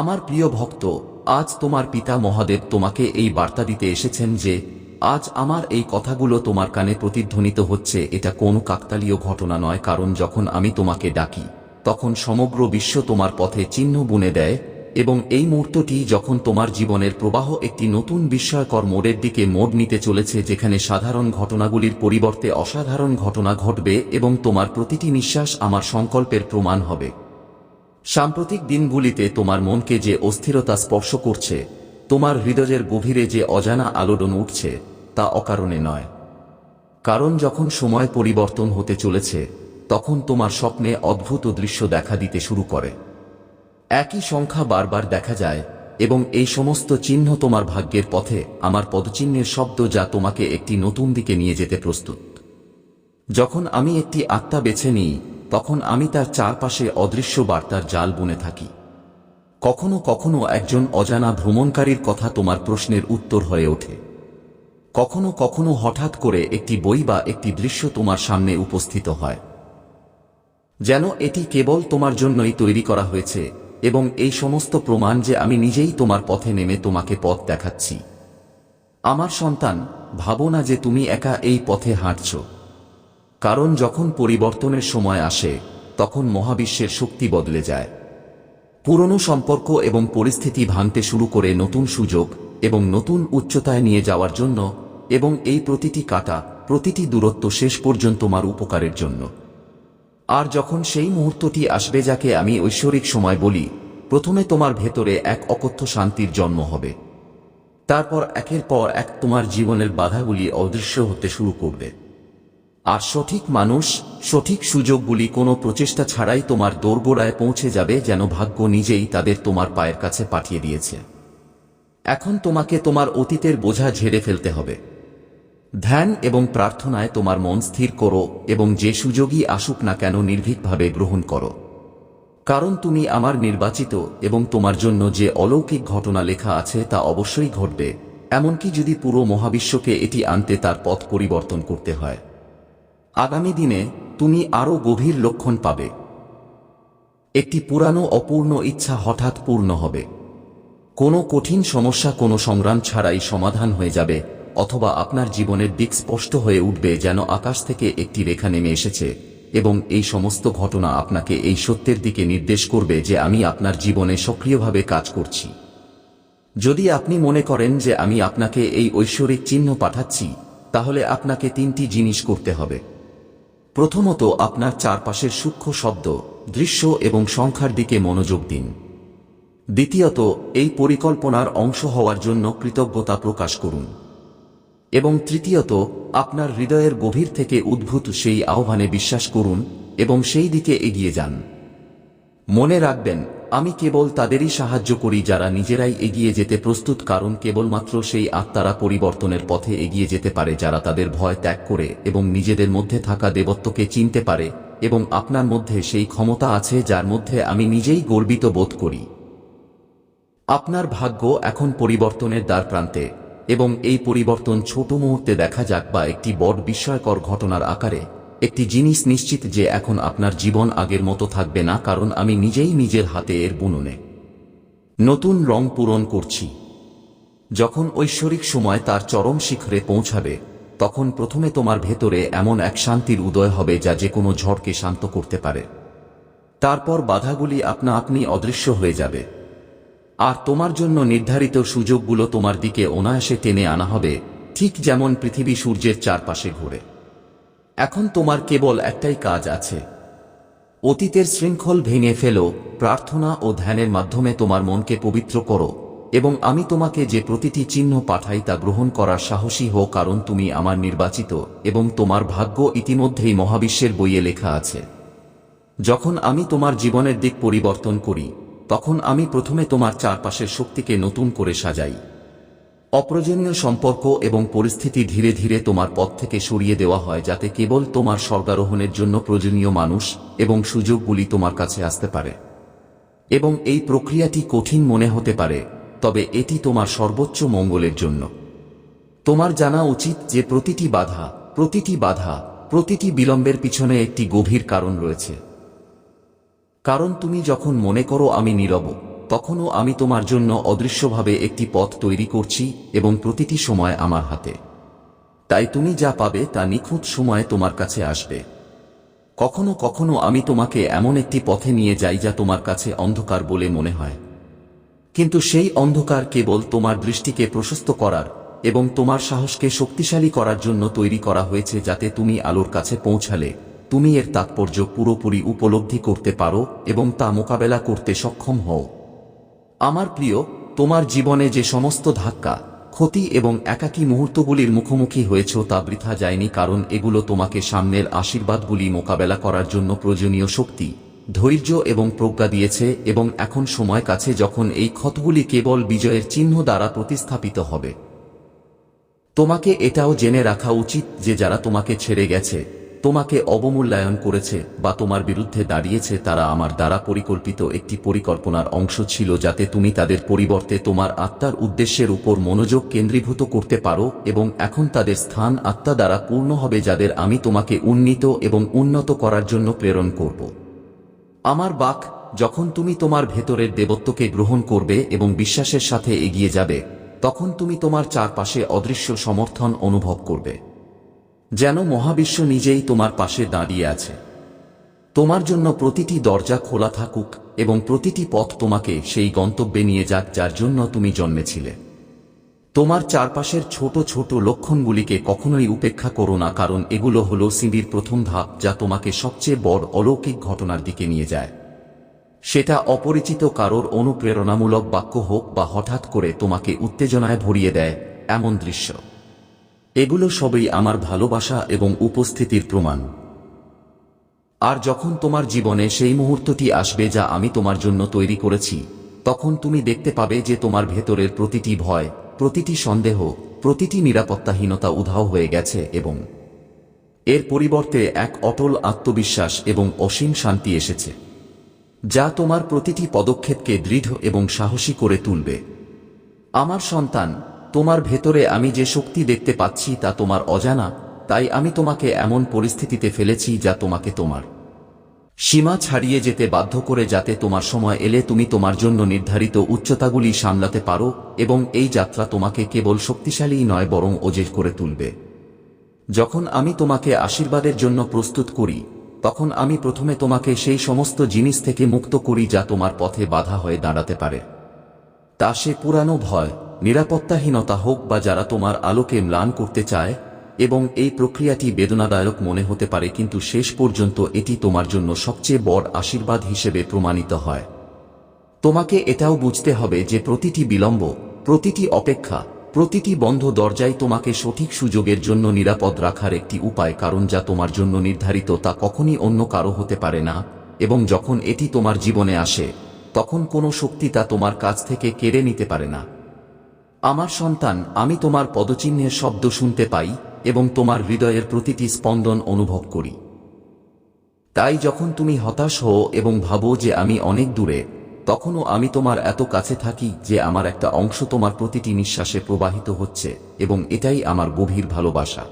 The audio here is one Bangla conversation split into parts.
আমার প্রিয় ভক্ত, আজ তোমার পিতা মহাদেব তোমাকে এই বার্তা দিতে এসেছেন যে, আজ আমার এই কথাগুলো তোমার কানে প্রতিধ্বনিত হচ্ছে, এটা কোনো কাকতালীয় ঘটনা নয়, কারণ যখন আমি তোমাকে ডাকি, তখন সমগ্র বিশ্ব তোমার পথে চিহ্ন বুনে দেয়, এবং এই মুহূর্তটি যখন তোমার জীবনের প্রবাহ একটি নতুন বিস্ময়কর মোড়ের দিকে মোড় নিতে চলেছে, যেখানে সাধারণ ঘটনাগুলির পরিবর্তে অসাধারণ ঘটনা ঘটবে, এবং তোমার প্রতিটি নিঃশ্বাস আমার সংকল্পের প্রমাণ হবে। সাম্প্রতিক দিনগুলিতে তোমার মনকে যে অস্থিরতা স্পর্শ করছে, তোমার হৃদয়ের গভীরে যে অজানা আলোড়ন উঠছে, তা অকারণে নয়। কারণ যখন সময় পরিবর্তন হতে চলেছে, তখন তোমার স্বপ্নে অদ্ভুত দৃশ্য দেখা দিতে শুরু করে। একই সংখ্যা বারবার দেখা যায়, এবং এই সমস্ত চিহ্ন তোমার ভাগ্যের পথে, আমার পদচিহ্নের শব্দ যা তোমাকে একটি নতুন দিকে নিয়ে যেতে প্রস্তুত। যখন আমি একটি আত্মা বেছে নিই তখন আমি তার চারপাশে অদৃশ্য বার্তার জাল বুনে থাকি। কখনো কখনো একজন অজানা ভ্রমণকারীর কথা তোমার প্রশ্নের উত্তর হয়ে ওঠে। কখনো কখনো হঠাৎ করে একটি বই বা একটি দৃশ্য তোমার সামনে উপস্থিত হয়। যেন এটি কেবল তোমার জন্যই তৈরি করা হয়েছে এবং এই সমস্ত প্রমাণ যে আমি নিজেই তোমার পথে নেমে তোমাকে পথ দেখাচ্ছি। আমার সন্তান, ভাবো না যে তুমি একা এই পথে হাঁটছ। কারণ যখন পরিবর্তনের সময় আসে, তখন মহাবিশ্বের শক্তি বদলে যায়। পুরনো সম্পর্ক এবং পরিস্থিতি ভাঙতে শুরু করে নতুন সুযোগ এবং নতুন উচ্চতায় নিয়ে যাওয়ার জন্য এবং এই প্রতিটি কাটা, প্রতিটি দূরত্ব শেষ পর্যন্ত তোমার উপকারের জন্য। আর যখন সেই মুহূর্তটি আসবে যাকে আমি ঐশ্বরিক সময় বলি, প্রথমে তোমার ভেতরে এক অকথ্য শান্তির জন্ম হবে। তারপর একের পর এক তোমার জীবনের বাধাগুলি অদৃশ্য হতে শুরু করবে। আর সঠিক মানুষ, সঠিক সুযোগগুলি কোনো প্রচেষ্টা ছাড়াই তোমার দোরগোড়ায় পৌঁছে যাবে যেন ভাগ্য নিজেই তাদের তোমার পায়ের কাছে পাঠিয়ে দিয়েছে। এখন তোমাকে তোমার অতীতের বোঝা ঝেড়ে ফেলতে হবে। ধ্যান এবং প্রার্থনায় তোমার মন স্থির করো এবং যে সুযোগই আসুক না কেন নির্ভীকভাবে গ্রহণ করো। কারণ তুমি আমার নির্বাচিত এবং তোমার জন্য যে অলৌকিক ঘটনা লেখা আছে তা অবশ্যই ঘটবে, এমনকি যদি পুরো মহাবিশ্বকে এটি আনতে তার পথ পরিবর্তন করতে হয়। আগামী দিনে তুমি আরও গভীর লক্ষণ পাবে। একটি পুরানো অপূর্ণ ইচ্ছা হঠাৎ পূর্ণ হবে। কোনো কঠিন সমস্যা কোনো সংগ্রাম ছাড়াই সমাধান হয়ে যাবে, অথবা আপনার জীবনের দিক স্পষ্ট হয়ে উঠবে যেন আকাশ থেকে একটি রেখা নেমে এসেছে, এবং এই সমস্ত ঘটনা আপনাকে এই সত্যের দিকে নির্দেশ করবে যে আমি আপনার জীবনে সক্রিয়ভাবে কাজ করছি। যদি আপনি মনে করেন যে আমি আপনাকে এই ঐশ্বরিক চিহ্ন পাঠাচ্ছি, তাহলে আপনাকে তিনটি জিনিস করতে হবে। প্রথমত আপনার চারপাশের সূক্ষ্ম শব্দ, দৃশ্য এবং সংখ্যার দিকে মনোযোগ দিন। দ্বিতীয়ত, এই পরিকল্পনার অংশ হওয়ার জন্য কৃতজ্ঞতা প্রকাশ করুন। এবং তৃতীয়ত, আপনার হৃদয়ের গভীর থেকে উদ্ভূত সেই আহ্বানে বিশ্বাস করুন এবং সেই দিকে এগিয়ে যান। মনে রাখবেন আমি কেবল তাদেরই সাহায্য করি যারা নিজেরাই এগিয়ে যেতে প্রস্তুত, কারণ কেবলমাত্র সেই আত্মারা পরিবর্তনের পথে এগিয়ে যেতে পারে যারা তাদের ভয় ত্যাগ করে এবং নিজেদের মধ্যে থাকা দেবত্বকে চিনতে পারে এবং আপনার মধ্যে সেই ক্ষমতা আছে যার মধ্যে আমি নিজেই গর্বিত বোধ করি। আপনার ভাগ্য এখন পরিবর্তনের দ্বার প্রান্তে এবং এই পরিবর্তন ছোট মুহূর্তে দেখা যাক বা একটি বড় বিস্ময়কর ঘটনার আকারে একটি জিনিস নিশ্চিত যে এখন আপনার জীবন আগের মতো থাকবে না কারণ আমি নিজেই নিজের হাতে এর বুননে। নতুন রং পূরণ করছি। যখন ঐশ্বরিক সময় তার চরম শিখরে পৌঁছাবে, তখন প্রথমে তোমার ভেতরে এমন এক শান্তির উদয় হবে যা যে কোনো ঝড়কে শান্ত করতে পারে। তারপর বাধাগুলি আপনা আপনি অদৃশ্য হয়ে যাবে। আর তোমার জন্য নির্ধারিত সুযোগগুলো তোমার দিকে অনায়াসে টেনে আনা হবে, ঠিক যেমন পৃথিবী সূর্যের চারপাশে ঘুরে। এখন তোমার কেবল একটাই কাজ আছে। অতীতের শৃঙ্খল ভেঙে ফেলো, প্রার্থনা ও ধ্যানের মাধ্যমে তোমার মনকে পবিত্র করো, এবং আমি তোমাকে যে প্রতিটি চিহ্ন পাঠাই তা গ্রহণ করার সাহসী হো কারণ তুমি আমার নির্বাচিত, এবং তোমার ভাগ্য ইতিমধ্যেই মহাবিশ্বের বইয়ে লেখা আছে। যখন আমি তোমার জীবনের দিক পরিবর্তন করি, তখন আমি প্রথমে তোমার চারপাশের শক্তিকে নতুন করে সাজাই। অপ্রয়োজনীয় সম্পর্ক এবং পরিস্থিতি ধীরে ধীরে তোমার পথ থেকে সরিয়ে দেওয়া হয় যাতে কেবল তোমার স্বর্গারোহণের জন্য প্রয়োজনীয় মানুষ এবং সুযোগগুলি তোমার কাছে আসতে পারে। এবং এই প্রক্রিয়াটি কঠিন মনে হতে পারে, তবে এটি তোমার সর্বোচ্চ মঙ্গলের জন্য। তোমার জানা উচিত যে প্রতিটি বাধা প্রতিটি বাধা, প্রতিটি বিলম্বের পিছনে একটি গভীর কারণ রয়েছে। কারণ তুমি যখন মনে করো আমি নীরব তখনও আমি তোমার জন্য অদৃশ্যভাবে একটি পথ তৈরি করছি এবং প্রতিটি সময় আমার হাতে। তাই তুমি যা পাবে তা নিখুঁত সময়ে তোমার কাছে আসবে। কখনো কখনো আমি তোমাকে এমন একটি পথে নিয়ে যাই যা তোমার কাছে অন্ধকার বলে মনে হয়। কিন্তু সেই অন্ধকার কেবল তোমার দৃষ্টিকে প্রশস্ত করার এবং তোমার সাহসকে শক্তিশালী করার জন্য তৈরি করা হয়েছে যাতে তুমি আলোর কাছে পৌঁছালে, তুমি এর তাৎপর্য পুরোপুরি উপলব্ধি করতে পারো এবং তা মোকাবেলা করতে সক্ষম হও। আমার প্রিয়, তোমার জীবনে যে সমস্ত ধাক্কা, ক্ষতি এবং একাকী মুহূর্তগুলির মুখোমুখি হয়েছ তা বৃথা যায়নি কারণ এগুলো তোমাকে সামনের আশীর্বাদগুলি মোকাবেলা করার জন্য প্রয়োজনীয় শক্তি, ধৈর্য এবং প্রজ্ঞা দিয়েছে এবং এখন সময় কাছে যখন এই ক্ষতগুলি কেবল বিজয়ের চিহ্ন দ্বারা প্রতিস্থাপিত হবে। তোমাকে এটাও জেনে রাখা উচিত যে যারা তোমাকে ছেড়ে গেছে তোমাকে অবমূল্যায়ন করেছে বা তোমার বিরুদ্ধে দাঁড়িয়েছে তারা আমার দ্বারা পরিকল্পিত একটি পরিকল্পনার অংশ ছিল যাতে তুমি তাদের পরিবর্তে তোমার আত্মার উদ্দেশ্যের উপর মনোযোগ কেন্দ্রীভূত করতে পারো এবং এখন তাদের স্থান আত্মা দ্বারা পূর্ণ হবে যাদের আমি তোমাকে উন্নীত এবং উন্নত করার জন্য প্রেরণ করব। আমার বাক, যখন তুমি তোমার ভেতরের দেবত্বকে গ্রহণ করবে এবং বিশ্বাসের সাথে এগিয়ে যাবে, তখন তুমি তোমার চারপাশে অদৃশ্য সমর্থন অনুভব করবে। যেন মহাবিশ্ব নিজেই তোমার পাশে দাঁড়িয়ে আছে। তোমার জন্য প্রতিটি দরজা খোলা থাকুক এবং প্রতিটি পথ তোমাকে সেই গন্তব্যে নিয়ে যাক যার জন্য তুমি জন্মেছিলে। তোমার চারপাশের ছোট ছোট লক্ষণগুলিকে কখনোই উপেক্ষা করো না, কারণ এগুলো হলো সিঁড়ির প্রথম ধাপ যা তোমাকে সবচেয়ে বড় অলৌকিক ঘটনার দিকে নিয়ে যায়। সেটা অপরিচিত কারোর অনুপ্রেরণামূলক বাক্য হোক বা হঠাৎ করে তোমাকে উত্তেজনায় ভরিয়ে দেয়, এমন দৃশ্য। এগুলো সবই আমার ভালোবাসা এবং উপস্থিতির প্রমাণ। আর যখন তোমার জীবনে সেই মুহূর্তটি আসবে যা আমি তোমার জন্য তৈরি করেছি, তখন তুমি দেখতে পাবে যে তোমার ভেতরের প্রতিটি ভয়, প্রতিটি সন্দেহ, প্রতিটি নিরাপত্তাহীনতা উধাও হয়ে গেছে এবং এর পরিবর্তে এক অটল আত্মবিশ্বাস এবং অসীম শান্তি এসেছে, যা তোমার প্রতিটি পদক্ষেপকে দৃঢ় এবং সাহসী করে তুলবে। আমার সন্তান তোমার ভেতরে আমি যে শক্তি দেখতে পাচ্ছি তা তোমার অজানা, তাই আমি তোমাকে এমন পরিস্থিতিতে ফেলেছি যা তোমাকে তোমার সীমা ছাড়িয়ে যেতে বাধ্য করে যাতে তোমার সময় এলে তুমি তোমার জন্য নির্ধারিত উচ্চতাগুলি সামলাতে পারো, এবং এই যাত্রা তোমাকে কেবল শক্তিশালী নয় বরং ওজের করে তুলবে। যখন আমি তোমাকে আশীর্বাদের জন্য প্রস্তুত করি, তখন আমি প্রথমে তোমাকে সেই সমস্ত জিনিস থেকে মুক্ত করি যা তোমার পথে বাধা হয়ে দাঁড়াতে পারে। তা সে পুরানো ভয় নিরাপত্তাহীনতা হোক বা যারা তোমার আলোকে ম্লান করতে চায়, এবং এই প্রক্রিয়াটি বেদনাদায়ক মনে হতে পারে, কিন্তু শেষ পর্যন্ত এটি তোমার জন্য সবচেয়ে বড় আশীর্বাদ হিসেবে প্রমাণিত হয়। তোমাকে এটাও বুঝতে হবে যে প্রতিটি বিলম্ব, প্রতিটি অপেক্ষা, প্রতিটি বন্ধ দরজাই তোমাকে সঠিক সুযোগের জন্য নিরাপদ রাখার একটি উপায়, কারণ যা তোমার জন্য নির্ধারিত তা কখনই অন্য কারও হতে পারে না, এবং যখন এটি তোমার জীবনে আসে, তখন কোনো শক্তি তা তোমার কাছ থেকে কেড়ে নিতে পারে না। আমার সন্তান, আমি তোমার পদচিহ্নের শব্দ শুনতে পাই এবং তোমার হৃদয়ের প্রতিটি স্পন্দন অনুভব করি। তাই যখন তুমি হতাশ হও এবং ভাবো যে আমি অনেক দূরে, তখনও আমি তোমার এত কাছে থাকি যে আমার একটা অংশ তোমার প্রতিটি নিঃশ্বাসে প্রবাহিত হচ্ছে এবং এটাই আমার গভীর ভালোবাসা।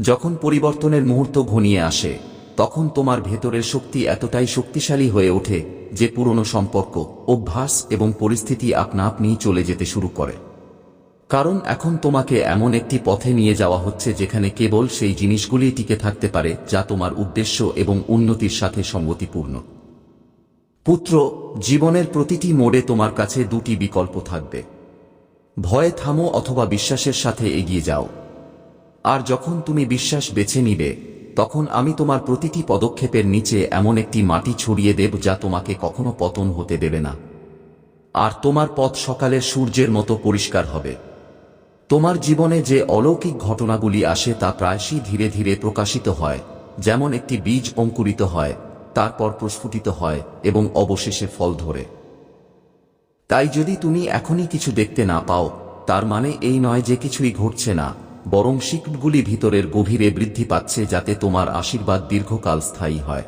যখন পরিবর্তনের মুহূর্ত ঘনিয়ে আসে, তখন তোমার ভেতরের শক্তি এতটাই শক্তিশালী হয়ে ওঠে যে পুরনো সম্পর্ক, অভ্যাস এবং পরিস্থিতি আপনা আপনিই চলে যেতে শুরু করে। কারণ এখন তোমাকে এমন একটি পথে নিয়ে যাওয়া হচ্ছে যেখানে কেবল সেই জিনিসগুলি টিকে থাকতে পারে যা তোমার উদ্দেশ্য এবং উন্নতির সাথে সঙ্গতিপূর্ণ পুত্র, জীবনের প্রতিটি মোড়ে তোমার কাছে দুটি বিকল্প থাকবে। ভয়ে থামো অথবা বিশ্বাসের সাথে এগিয়ে যাও। আর যখন তুমি বিশ্বাস বেছে নিবে, তখন আমি তোমার প্রতিটি পদক্ষেপের নিচে এমন একটি মাটি ছড়িয়ে দেব যা তোমাকে কখনো পতন হতে দেবে না। আর তোমার পথ সকালে সূর্যের মতো পরিষ্কার হবে। তোমার জীবনে যে অলৌকিক ঘটনাগুলি আসে তা প্রায়শই ধীরে ধীরে প্রকাশিত হয়, যেমন একটি বীজ অঙ্কুরিত হয়, তারপর প্রস্ফুটিত হয় এবং অবশেষে ফল ধরে। তাই যদি তুমি এখনই কিছু দেখতে না পাও, তার মানে এই নয় যে কিছুই ঘটছে না, বরং শিকটগুলি ভিতরের গভীরে বৃদ্ধি পাচ্ছে যাতে তোমার আশীর্বাদ দীর্ঘকাল স্থায়ী হয়।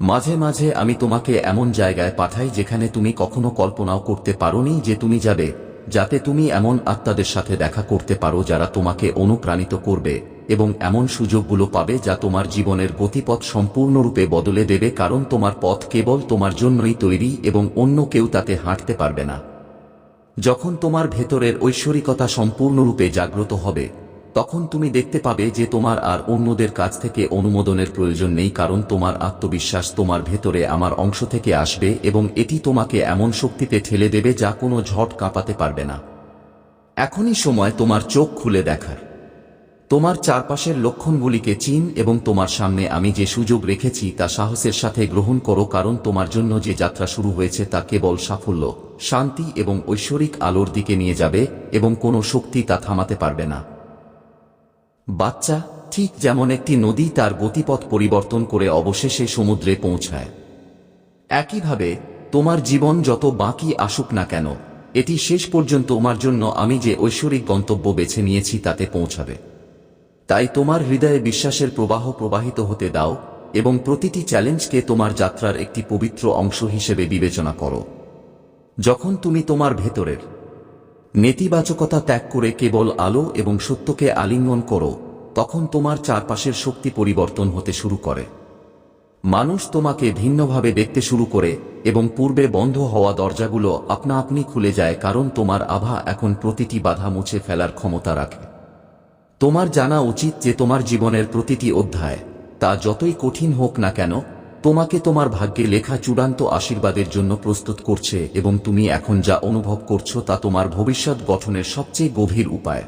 মাঝে মাঝে আমি তোমাকে এমন জায়গায় পাঠাই যেখানে তুমি কখনো কল্পনাও করতে পারোনি যে তুমি যাবে যাতে তুমি এমন আত্মাদের সাথে দেখা করতে পারো যারা তোমাকে অনুপ্রাণিত করবে, এবং এমন সুযোগগুলো পাবে যা তোমার জীবনের গতিপথ সম্পূর্ণরূপে বদলে দেবে কারণ তোমার পথ কেবল তোমার জন্যই তৈরি এবং অন্য কেউ তাতে হাঁটতে পারবে না। যখন তোমার ভেতরের ঐশ্বরিকতা সম্পূর্ণরূপে জাগ্রত হবে তখন তুমি দেখতে পাবে যে তোমার আর অন্যদের কাছ থেকে অনুমোদনের প্রয়োজন নেই, কারণ তোমার আত্মবিশ্বাস তোমার ভেতরে আমার অংশ থেকে আসবে এবং এটি তোমাকে এমন শক্তিতে ঠেলে দেবে যা কোনো ঝট কাঁপাতে পারবে না। এখনই সময় তোমার চোখ খুলে দেখার। তোমার চারপাশের লক্ষণগুলিকে চিন এবং তোমার সামনে আমি যে সুযোগ রেখেছি তা সাহসের সাথে গ্রহণ করো, কারণ তোমার জন্য যে যাত্রা শুরু হয়েছে তা কেবল সাফল্য, শান্তি এবং ঐশ্বরিক আলোর দিকে নিয়ে যাবে এবং কোনো শক্তি তা থামাতে পারবে না। বাচ্চা ঠিক যেমন একটি নদী তার গতিপথ পরিবর্তন করে অবশেষে সমুদ্রে পৌঁছায়। একইভাবে, তোমার জীবন যত বাকি আসুক না কেন, এটি শেষ পর্যন্ত তোমার জন্য আমি যে ঐশ্বরিক গন্তব্য বেছে নিয়েছি তাতে পৌঁছাবে। তাই তোমার হৃদয়ে বিশ্বাসের প্রবাহ প্রবাহিত হতে দাও এবং প্রতিটি চ্যালেঞ্জকে তোমার যাত্রার একটি পবিত্র অংশ হিসেবে বিবেচনা করো। যখন তুমি তোমার ভেতরের নেতিবাচকতা ত্যাগ করে কেবল আলো এবং সত্যকে আলিঙ্গন করো, তখন তোমার চারপাশের শক্তি পরিবর্তন হতে শুরু করে। মানুষ তোমাকে ভিন্নভাবে দেখতে শুরু করে এবং পূর্বে বন্ধ হওয়া দরজাগুলো আপনা আপনি খুলে যায় কারণ তোমার আভা এখন প্রতিটি বাধা মুছে ফেলার ক্ষমতা রাখে। তোমার জানা উচিত যে তোমার জীবনের প্রতিটি অধ্যায়, তা যতই কঠিন হোক না কেন তোমাকে তোমার ভাগ্যে লেখা চূড়ান্ত আশীর্বাদের জন্য প্রস্তুত করছে এবং তুমি এখন যা অনুভব করছ তা তোমার ভবিষ্যৎ গঠনের সবচেয়ে গভীর উপায়।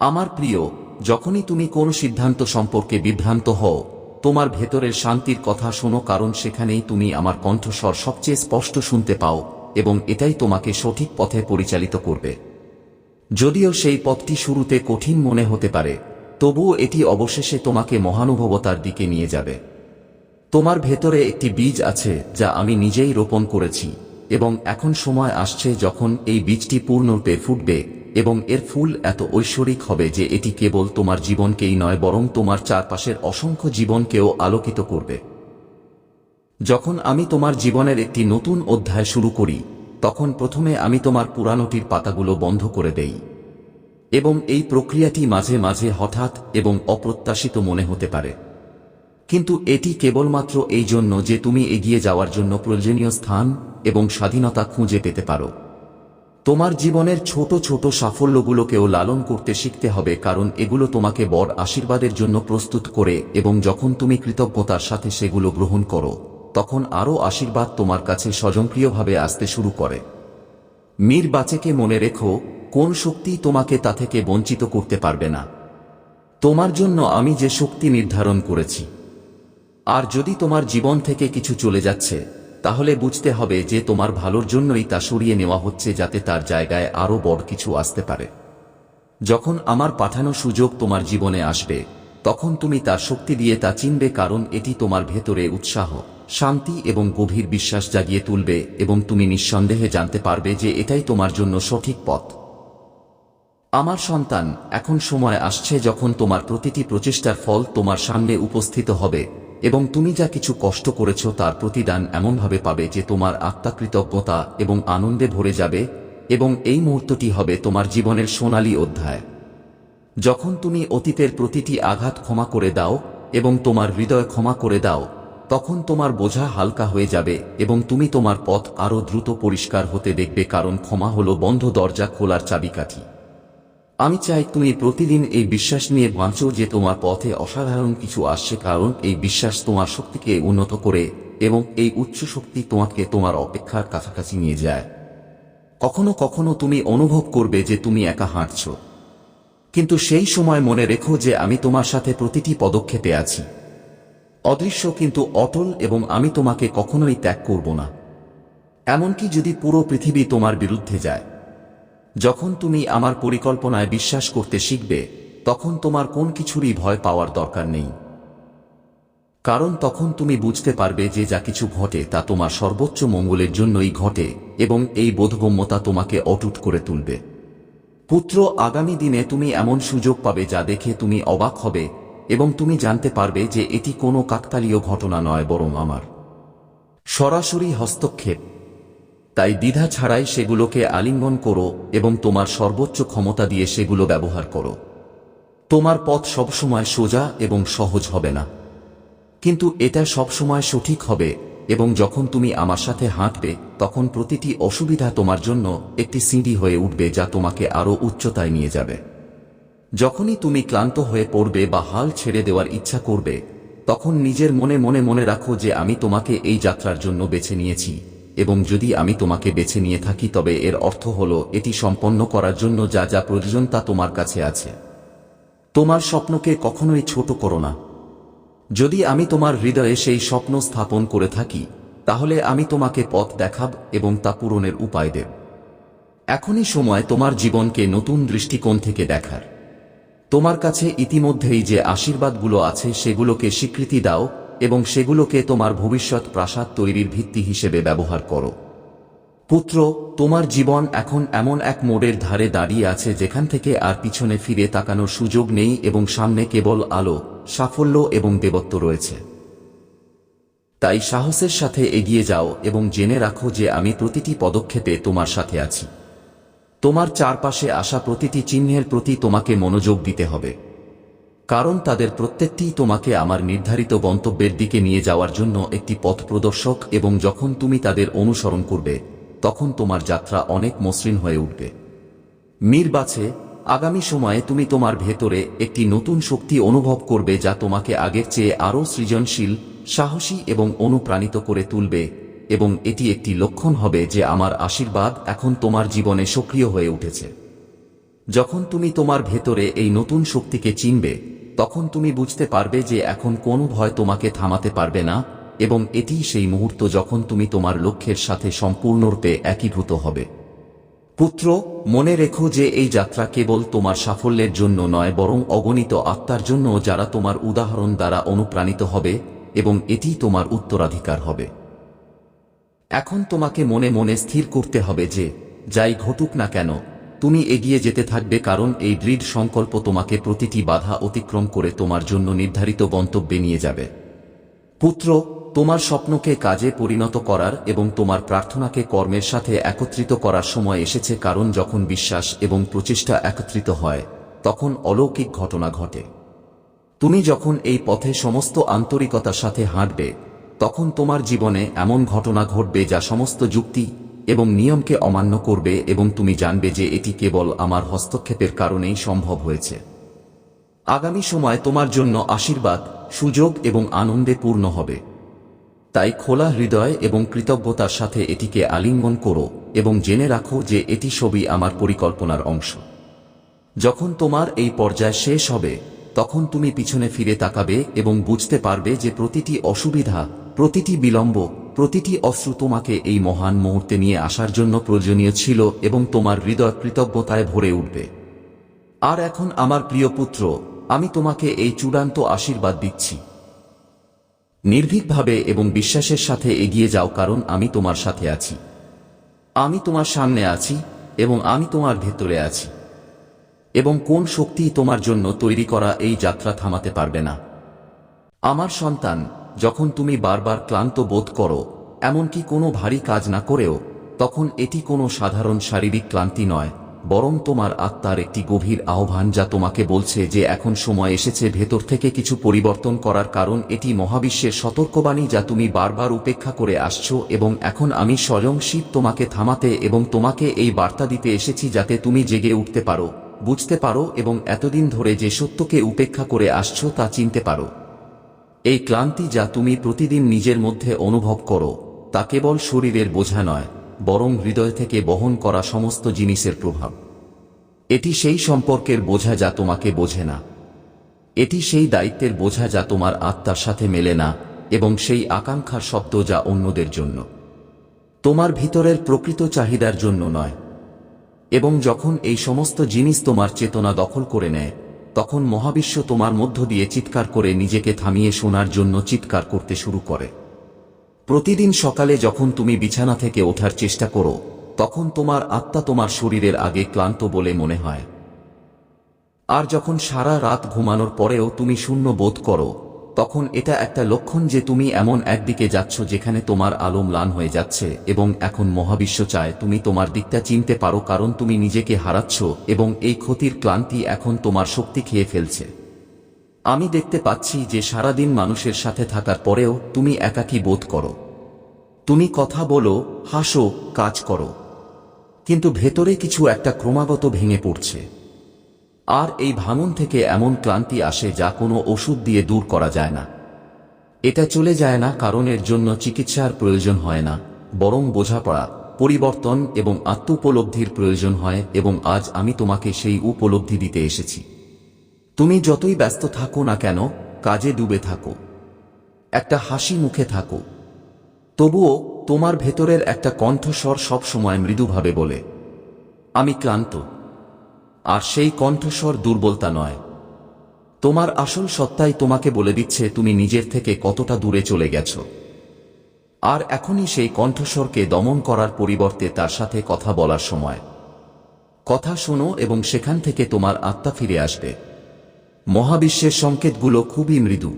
আমার প্রিয়, যখনই তুমি কোন সিদ্ধান্ত সম্পর্কে বিভ্রান্ত হও, তোমার ভেতরের শান্তির কথা শোনো কারণ সেখানেই তুমি আমার কণ্ঠস্বর সবচেয়ে স্পষ্ট শুনতে পাও এবং এটাই তোমাকে সঠিক পথে পরিচালিত করবে। যদিও সেই পথটি শুরুতে কঠিন মনে হতে পারে, তবুও এটি অবশেষে তোমাকে মহানুভবতার দিকে নিয়ে যাবে। তোমার ভেতরে একটি বীজ আছে যা আমি নিজেই রোপণ করেছি, এবং এখন সময় আসছে যখন এই বীজটি পূর্ণরূপে ফুটবে, এবং এর ফুল এত ঐশ্বরিক হবে যে এটি কেবল তোমার জীবনকেই নয়, বরং তোমার চারপাশের অসংখ্য জীবনকেও আলোকিত করবে। যখন আমি তোমার জীবনের একটি নতুন অধ্যায় শুরু করি, তখন প্রথমে আমি তোমার পুরানোটির পাতাগুলো বন্ধ করে দেই, এবং এই প্রক্রিয়াটি মাঝে মাঝে হঠাৎ এবং অপ্রত্যাশিত মনে হতে পারে। কিন্তু এটি কেবলমাত্র এই জন্য যে তুমি এগিয়ে যাওয়ার জন্য প্রয়োজনীয় স্থান এবং স্বাধীনতা খুঁজে পেতে পারো। তোমার জীবনের ছোট ছোট সাফল্যগুলোকেও লালন করতে শিখতে হবে কারণ এগুলো তোমাকে বড় আশীর্বাদের জন্য প্রস্তুত করে এবং যখন তুমি কৃতজ্ঞতার সাথে সেগুলো গ্রহণ করো, তখন আরও আশীর্বাদ তোমার কাছে স্বজনপ্রিয়ভাবে আসতে শুরু করে। মীর বাচেকে মনে রেখো, কোন শক্তি তোমাকে তা থেকে বঞ্চিত করতে পারবে না। তোমার জন্য আমি যে শক্তি নির্ধারণ করেছি আর যদি তোমার জীবন থেকে কিছু চলে যাচ্ছে, তাহলে বুঝতে হবে যে তোমার ভালোর জন্যই তা সরিয়ে নেওয়া হচ্ছে যাতে তার জায়গায় আরও বড় কিছু আসতে পারে। যখন আমার পাঠানো সুযোগ তোমার জীবনে আসবে, তখন তুমি তার শক্তি দিয়ে তা চিনবে কারণ এটি তোমার ভেতরে উৎসাহ, শান্তি এবং গভীর বিশ্বাস জাগিয়ে তুলবে এবং তুমি নিঃসন্দেহে জানতে পারবে যে এটাই তোমার জন্য সঠিক পথ। আমার সন্তান, এখন সময় আসছে যখন তোমার প্রতিটি প্রচেষ্টার ফল তোমার সামনে উপস্থিত হবে। এবং তুমি যা কিছু কষ্ট করেছ তার প্রতিদান এমনভাবে পাবে যে তোমার আত্মা কৃতজ্ঞতা এবং আনন্দে ভরে যাবে এবং এই মুহূর্তটি হবে তোমার জীবনের সোনালী অধ্যায়। যখন তুমি অতীতের প্রতিটি আঘাত ক্ষমা করে দাও এবং তোমার হৃদয় ক্ষমা করে দাও, তখন তোমার বোঝা হালকা হয়ে যাবে এবং তুমি তোমার পথ আরও দ্রুত পরিষ্কার হতে দেখবে কারণ ক্ষমা হলো বন্ধ দরজা খোলার চাবিকাঠি। আমি চাই তুমি প্রতিদিন এই বিশ্বাস নিয়ে বাঁচো যে তোমার পথে অসাধারণ কিছু আসছে কারণ এই বিশ্বাস তোমার শক্তিকে উন্নত করে এবং এই উচ্চ শক্তি তোমাকে তোমার অপেক্ষার কাছাকাছি নিয়ে যায়। কখনো কখনো তুমি অনুভব করবে যে তুমি একা হাঁটছ। কিন্তু সেই সময় মনে রেখো যে আমি তোমার সাথে প্রতিটি পদক্ষেপে আছি। অদৃশ্য কিন্তু অটল এবং আমি তোমাকে কখনোই ত্যাগ করব না। এমনকি যদি পুরো পৃথিবী তোমার বিরুদ্ধে যায়। যখন তুমি আমার পরিকল্পনায় বিশ্বাস করতে শিখবে, তখন তোমার কোন কিছুরই ভয় পাওয়ার দরকার নেই। কারণ তখন তুমি বুঝতে পারবে যে যা কিছু ঘটে তা তোমার সর্বোচ্চ মঙ্গলের জন্যই ঘটে এবং এই বোধগম্যতা তোমাকে অটুট করে তুলবে। পুত্র, আগামী দিনে তুমি এমন সুযোগ পাবে যা দেখে তুমি অবাক হবে এবং তুমি জানতে পারবে যে এটি কোনো কাকতালীয় ঘটনা নয় বরং আমার। সরাসরি হস্তক্ষেপ। তাই দ্বিধা ছাড়াই সেগুলোকে আলিঙ্গন করো এবং তোমার সর্বোচ্চ ক্ষমতা দিয়ে সেগুলো ব্যবহার করো। তোমার পথ সবসময় সোজা এবং সহজ হবে না। কিন্তু এটা সবসময় সঠিক হবে এবং যখন তুমি আমার সাথে হাঁটবে, তখন প্রতিটি অসুবিধা তোমার জন্য একটি সিঁড়ি হয়ে উঠবে যা তোমাকে আরও উচ্চতায় নিয়ে যাবে। যখনই তুমি ক্লান্ত হয়ে পড়বে বা হাল ছেড়ে দেওয়ার ইচ্ছা করবে, তখন নিজের মনে মনে মনে রাখো যে আমি তোমাকে এই যাত্রার জন্য বেছে নিয়েছি। এবং যদি আমি তোমাকে বেছে নিয়ে থাকি তবে এর অর্থ হল, এটি সম্পন্ন করার জন্য যা যা প্রয়োজন তা তোমার কাছে আছে। তোমার স্বপ্নকে কখনোই ছোট করো না। যদি আমি তোমার হৃদয়ে সেই স্বপ্ন স্থাপন করে থাকি, তাহলে আমি তোমাকে পথ দেখাব এবং তা পূরণের উপায় দেব। এখনই সময় তোমার জীবনকে নতুন দৃষ্টিকোণ থেকে দেখার। তোমার কাছে ইতিমধ্যেই যে আশীর্বাদগুলো আছে, সেগুলোকে স্বীকৃতি দাও এবং সেগুলোকে তোমার ভবিষ্যৎ প্রাসাদ তৈরির ভিত্তি হিসেবে ব্যবহার করো। পুত্র, তোমার জীবন এখন এমন এক মোড়ের ধারে দাঁড়িয়ে আছে যেখান থেকে আর পিছনে ফিরে তাকানোর সুযোগ নেই এবং সামনে কেবল আলো, সাফল্য এবং দেবত্ব রয়েছে। তাই সাহসের সাথে এগিয়ে যাও এবং জেনে রাখো যে আমি প্রতিটি পদক্ষেপে তোমার সাথে আছি। তোমার চারপাশে আসা প্রতিটি চিহ্নের প্রতি তোমাকে মনোযোগ দিতে হবে। কারণ তাদের প্রত্যেকটিই তোমাকে আমার নির্ধারিত গন্তব্যের দিকে নিয়ে যাওয়ার জন্য একটি পথ প্রদর্শক এবং যখন তুমি তাদের অনুসরণ করবে, তখন তোমার যাত্রা অনেক মসৃণ হয়ে উঠবে। মীর বাছে আগামী সময়ে তুমি তোমার ভেতরে একটি নতুন শক্তি অনুভব করবে যা তোমাকে আগের চেয়ে আরও সৃজনশীল, সাহসী এবং অনুপ্রাণিত করে তুলবে এবং এটি একটি লক্ষণ হবে যে আমার আশীর্বাদ এখন তোমার জীবনে সক্রিয় হয়ে উঠেছে। যখন তুমি তোমার ভেতরে এই নতুন শক্তিকে চিনবে তখন তুমি বুঝতে পারবে যে এখন কোনো ভয় তোমাকে থামাতে পারবে না, এবং এটি সেই মুহূর্ত যখন তুমি তোমার লক্ষ্যের সাথে সম্পূর্ণরূপে একীভূত হবে। পুত্র, মনে রেখো যে এই যাত্রা কেবল তোমার সাফল্যের জন্য নয়, বরং অগণিত আত্মার জন্য যারা তোমার উদাহরণ দ্বারা অনুপ্রাণিত হবে, এবং এটি তোমার উত্তরাধিকার হবে। এখন তোমাকে মনে মনে স্থির করতে হবে যে, যাই ঘটুক না কেন তুমি এগিয়ে যেতে থাকবে কারণ এই দৃঢ় সংকল্প তোমাকে প্রতিটি বাধা অতিক্রম করে তোমার জন্য নির্ধারিত গন্তব্যে নিয়ে যাবে। পুত্র, তোমার স্বপ্নকে কাজে পরিণত করার এবং তোমার প্রার্থনাকে কর্মের সাথে একত্রিত করার সময় এসেছে কারণ যখন বিশ্বাস এবং প্রচেষ্টা একত্রিত হয়, তখন অলৌকিক ঘটনা ঘটে। তুমি যখন এই পথে সমস্ত আন্তরিকতার সাথে হাঁটবে, তখন তোমার জীবনে এমন ঘটনা ঘটবে যা সমস্ত যুক্তি এবং নিয়মকে অমান্য করবে এবং তুমি জানবে যে এটি কেবল আমার হস্তক্ষেপের কারণেই সম্ভব হয়েছে। আগামী সময় তোমার জন্য আশীর্বাদ, সুযোগ এবং আনন্দে পূর্ণ হবে। তাই খোলা হৃদয় এবং কৃতজ্ঞতার সাথে এটিকে আলিঙ্গন করো এবং জেনে রাখো যে এটি সবই আমার পরিকল্পনার অংশ। যখন তোমার এই পর্যায় শেষ হবে, তখন তুমি পিছনে ফিরে তাকাবে এবং বুঝতে পারবে যে প্রতিটি অসুবিধা প্রতিটি বিলম্ব, প্রতিটি অশ্রু তোমাকে এই মহান মুহূর্তে নিয়ে আসার জন্য প্রয়োজনীয় ছিল এবং তোমার হৃদয় কৃতজ্ঞতায় ভরে উঠবে। আর এখন আমার প্রিয় পুত্র, আমি তোমাকে এই চূড়ান্ত আশীর্বাদ দিচ্ছি। নির্ভীকভাবে এবং বিশ্বাসের সাথে এগিয়ে যাও কারণ আমি তোমার সাথে আছি। আমি তোমার সামনে আছি এবং আমি তোমার ভেতরে আছি। এবং কোন শক্তি তোমার জন্য তৈরি করা এই যাত্রা থামাতে পারবে না। আমার সন্তান যখন তুমি বারবার ক্লান্ত বোধ করো, এমনকি কোনো ভারী কাজ না করেও, তখন এটি কোনো সাধারণ শারীরিক ক্লান্তি নয়, বরং তোমার আত্মার একটি গভীর আহ্বান যা তোমাকে বলছে যে এখন সময় এসেছে ভেতর থেকে কিছু পরিবর্তন করার কারণ এটি মহাবিশ্বের সতর্কবাণী যা তুমি বারবার উপেক্ষা করে আসছো এবং এখন আমি স্বয়ং শিব তোমাকে থামাতে এবং তোমাকে এই বার্তা দিতে এসেছি যাতে তুমি জেগে উঠতে পারো, বুঝতে পারো এবং এতদিন ধরে যে সত্যকে উপেক্ষা করে আসছো তা চিনতে পারো। এই ক্লান্তি যা তুমি প্রতিদিন নিজের মধ্যে অনুভব করো, তা কেবল শরীরের বোঝা নয়, বরং হৃদয় থেকে বহন করা সমস্ত জিনিসের প্রভাব। এটি সেই সম্পর্কের বোঝা যা তোমাকে বোঝে না। এটি সেই দায়িত্বের বোঝা যা তোমার আত্মার সাথে মেলে না, এবং সেই আকাঙ্ক্ষার শব্দ যা অন্যদের জন্য। তোমার ভিতরের প্রকৃত চাহিদার জন্য নয়। এবং যখন এই সমস্ত জিনিস তোমার চেতনা দখল করে নেয় তখন মহাবিশ্ব তোমার মধ্য দিয়ে চিৎকার করে নিজেকে থামিয়ে শোনার জন্য চিৎকার করতে শুরু করে। প্রতিদিন সকালে যখন তুমি বিছানা থেকে ওঠার চেষ্টা করো, তখন তোমার আত্মা তোমার শরীরের আগে ক্লান্ত বলে মনে হয়। আর যখন সারা রাত ঘুমানোর পরেও তুমি শূন্য বোধ করো তখন এটা একটা লক্ষণ যে তুমি এমন একদিকে যাচ্ছ যেখানে তোমার আলো ম্লান হয়ে যাচ্ছে এবং এখন মহাবিশ্ব চায় তুমি তোমার দিকটা চিনতে পারো কারণ তুমি নিজেকে হারাচ্ছ এবং এই ক্ষতির ক্লান্তি এখন তোমার শক্তি খেয়ে ফেলছে। আমি দেখতে পাচ্ছি যে সারাদিন মানুষের সাথে থাকার পরেও তুমি একাকী বোধ করো। তুমি কথা বলো, হাসো, কাজ করো। কিন্তু ভেতরে কিছু একটা ক্রমাগত ভেঙে পড়ছে। আর এই ভাঙন থেকে এমন ক্লান্তি আসে যা কোনো ওষুধ দিয়ে দূর করা যায় না। এটা চলে যায় না কারণ এর জন্য চিকিৎসার প্রয়োজন হয় না, বরং বোঝাপড়া, পরিবর্তন এবং আত্মোপলব্ধির প্রয়োজন হয় এবং আজ আমি তোমাকে সেই উপলব্ধি দিতে এসেছি। তুমি যতই ব্যস্ত থাকো না কেন, কাজে ডুবে থাকো। একটা হাসি মুখে থাকো। তবুও তোমার ভেতরের একটা কণ্ঠস্বর সবসময় মৃদুভাবে বলে, আমি ক্লান্ত। আর সেই কণ্ঠস্বর দুর্বলতা নয়। তোমার আসল সত্তাই তোমাকে বলে দিচ্ছে তুমি নিজের থেকে কতটা দূরে চলে গেছ। আর এখনই সেই কণ্ঠস্বরকে দমন করার পরিবর্তে তার সাথে কথা বলার সময়। কথা শোনো এবং সেখান থেকে তোমার আত্মা ফিরে আসবে। মহাবিশ্বের সংকেতগুলো খুবই মৃদু।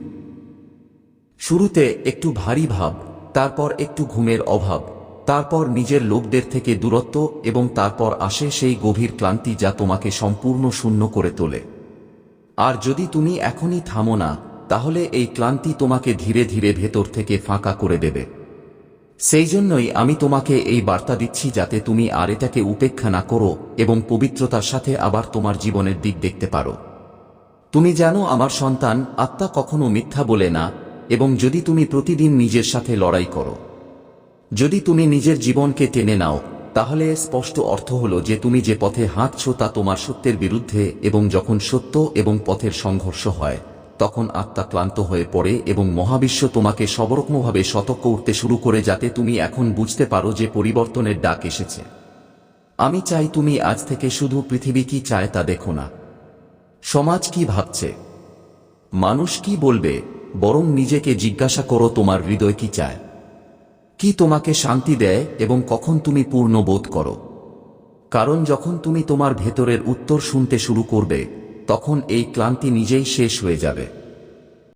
শুরুতে একটু ভারী ভাব, তারপর একটু ঘুমের অভাব। তারপর নিজের লোকদের থেকে দূরত্ব এবং তারপর আসে সেই গভীর ক্লান্তি যা তোমাকে সম্পূর্ণ শূন্য করে তোলে। আর যদি তুমি এখনই থামো না, তাহলে এই ক্লান্তি তোমাকে ধীরে ধীরে ভেতর থেকে ফাঁকা করে দেবে। সেই জন্যই আমি তোমাকে এই বার্তা দিচ্ছি যাতে তুমি আর এটাকে উপেক্ষা না করো এবং পবিত্রতার সাথে আবার তোমার জীবনের দিক দেখতে পারো। তুমি জানো আমার সন্তান আত্মা কখনো মিথ্যা বলে না, এবং যদি তুমি প্রতিদিন নিজের সাথে লড়াই করো যদি তুমি নিজের জীবনকে টেনে নাও, তাহলে স্পষ্ট অর্থ হল যে তুমি যে পথে হাঁটছ তা তোমার সত্যের বিরুদ্ধে এবং যখন সত্য এবং পথের সংঘর্ষ হয়, তখন আত্মা ক্লান্ত হয়ে পড়ে এবং মহাবিশ্ব তোমাকে সবরকমভাবে সতর্ক উঠতে শুরু করে যাতে তুমি এখন বুঝতে পারো যে পরিবর্তনের ডাক এসেছে। আমি চাই তুমি আজ থেকে শুধু পৃথিবী কি চায় তা দেখো না। সমাজ কি ভাবছে? মানুষ কি বলবে? বরং নিজেকে জিজ্ঞাসা করো তোমার হৃদয় কি চায়। কি তোমাকে শান্তি দেয় এবং কখন তুমি পূর্ণ বোধ করো? কারণ যখন তুমি তোমার ভেতরের উত্তর শুনতে শুরু করবে, তখন এই ক্লান্তি নিজেই শেষ হয়ে যাবে।